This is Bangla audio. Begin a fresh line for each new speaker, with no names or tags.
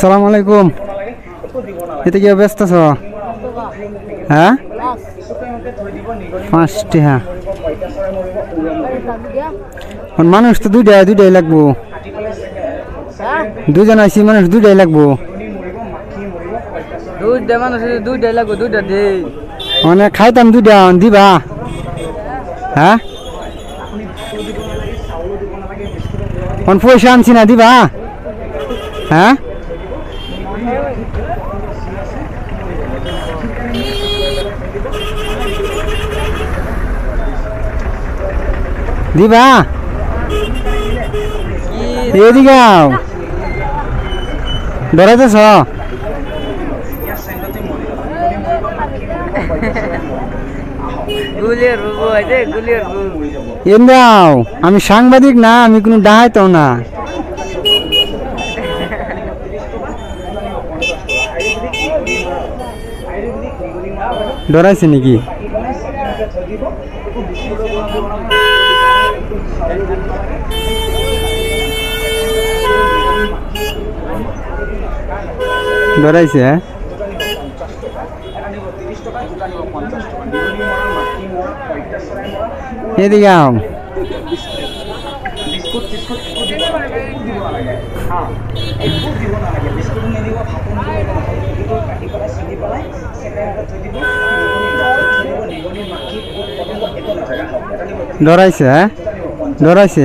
সালাম আলাইকুম। এতে কি ব্যস্ত আছো? হ্যাঁ? পাঁচটি হ্যাঁ। মানুষ তো দুইটাই দুইটাই লাগবো। দুজন আইসি মানুষ দুইটাই লাগবো। মানে খাইতাম দুইটা দিবা? হ্যাঁ? পয়সা আনছি না দিবা? হ্যাঁ? দিবা? এদিকে ডরাইতেছ আমি সাংবাদিক না আমি কোনো ডাহাইতো না। ডরাইছে নাকি? ডরাইছে হ্যাঁ? এদিকে আও ডরাইছে হ্যাঁ? ডরাইছে?